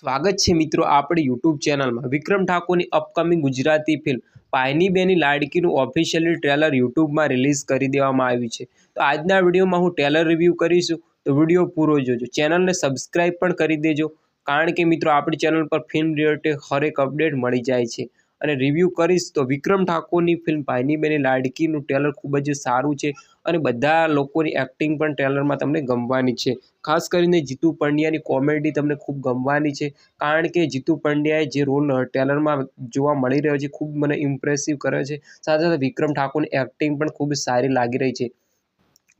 સ્વાગત છે મિત્રો આપણી યુટ્યુબ ચેનલમાં. વિક્રમ ઠાકોરની અપકમિંગ ગુજરાતી ફિલ્મ પાયની બેની લાડકીનું ઓફિશિયલી ટ્રેલર યુટ્યુબમાં રિલીઝ કરી દેવામાં આવ્યું છે. તો આજના વિડીયોમાં હું ટ્રેલર રિવ્યૂ કરીશું. તો વીડિયો પૂરો જોજો. ચેનલને સબસ્ક્રાઈબ પણ કરી દેજો. કારણ કે મિત્રો આપણી ચેનલ પર ફિલ્મ રિલેટેડ હરેક અપડેટ મળી જાય છે. અને રિવ્યૂ કરીશ તો વિક્રમ ઠાકોરની ફિલ્મ ભાઈની બેની લાડકીનું ટ્રેલર ખૂબ જ સારું છે અને બધા લોકોની એક્ટિંગ પણ ટ્રેલરમાં તમને ગમવાની છે. ખાસ કરીને જીતુ પંડ્યાની કોમેડી તમને ખૂબ ગમવાની છે. કારણ કે જીતુ પંડ્યાએ જે રોલ ટ્રેલરમાં જોવા મળી રહ્યો છે, ખૂબ મને ઇમ્પ્રેસિવ કરે છે. સાથે સાથે વિક્રમ ઠાકોરની એક્ટિંગ પણ ખૂબ સારી લાગી રહી છે.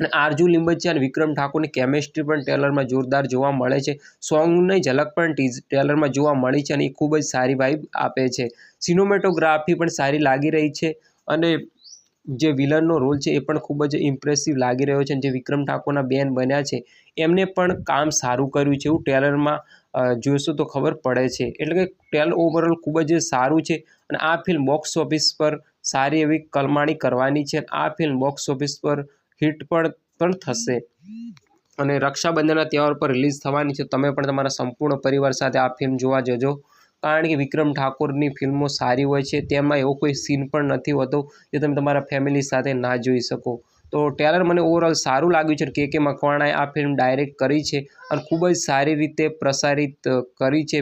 અને આરજુ લીંબચિયા અને વિક્રમ ઠાકોરની કેમેસ્ટ્રી પણ ટ્રેલરમાં જોરદાર જોવા મળે છે. સોંગની ઝલક પણ ટ્રેલરમાં જોવા મળી છે અને એ ખૂબ જ સારી વાઇબ આપે છે. સિનેમેટોગ્રાફી પણ સારી લાગી રહી છે અને જે વિલનનો રોલ છે એ પણ ખૂબ જ ઇમ્પ્રેસિવ લાગી રહ્યો છે અને જે વિક્રમ ઠાકોરના બેન બન્યા છે, એમને પણ કામ સારું કર્યું છે એવું ટ્રેલરમાં જોશો તો ખબર પડે છે. એટલે કે ટ્રેલર ઓવરઓલ ખૂબ જ સારું છે અને આ ફિલ્મ બોક્સ ઓફિસ પર સારી એવી કલમાણી કરવાની છે આ ફિલ્મ બોક્સ ઓફિસ પર હિટ પણ પણ થશે. અને રક્ષાબંધનના તહેવાર પર રિલીઝ થવાની છે. તમે પણ તમારા સંપૂર્ણ પરિવાર સાથે આ ફિલ્મ જોવા જજો. કારણ કે વિક્રમ ઠાકોરની ફિલ્મો સારી હોય છે. તેમાં એવો કોઈ સીન પણ નથી હોતો જે તમે તમારા ફેમિલી સાથે ના જોઈ શકો. તો ટેલર મને ઓવરઓલ સારું લાગ્યું છે. કે કે મકવાણાએ આ ફિલ્મ ડાયરેક્ટ કરી છે અને ખૂબ જ સારી રીતે પ્રસારિત કરી છે.